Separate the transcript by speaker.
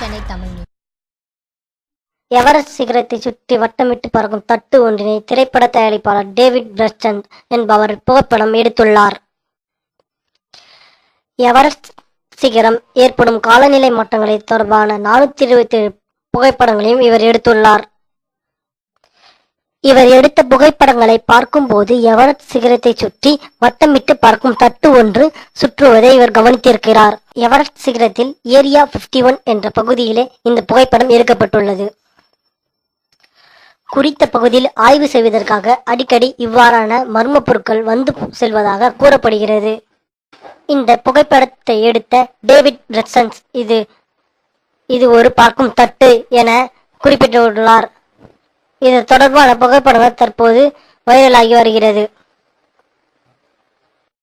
Speaker 1: Tamil Everest சிகரத்தை சுற்றி வட்டமிட்டு பறக்கும் தட்டு ஒன்றினை திரைப்பட தயாரிப்பாளர் டேவிட் பிரஸ்டன் என்பவர் புகைப்படம் எடுத்துள்ளார். எவரெஸ்ட் சிகரம் ஏற்படும் காலநிலை மாற்றங்களை தொடர்பான நானூத்தி இருபத்தி ஏழு புகைப்படங்களையும் இவர் எடுத்துள்ளார். இவர் எடுத்த புகைப்படங்களை பார்க்கும்போது எவரெஸ்ட் சிகரத்தை சுற்றி வட்டமிட்டு பறக்கும் தட்டு ஒன்று சுற்றுவதை இவர் கவனித்திருக்கிறார். எவரெஸ்ட் சிகரத்தில் ஏரியா 51 ஒன் என்ற பகுதியிலே இந்த புகைப்படம் எடுக்கப்பட்டுள்ளது. குறித்த பகுதியில் ஆய்வு செய்வதற்காக அடிக்கடி இவ்வாறான மர்ம பொருட்கள் வந்து செல்வதாக கூறப்படுகிறது. இந்த புகைப்படத்தை எடுத்த டேவிட் பிரசன்ஸ் இது இது ஒரு பார்க்கும் தட்டு என குறிப்பிட்டுள்ளார். இது தொடர்பான புகைப்படங்கள் தற்போது வைரலாகி வருகிறது.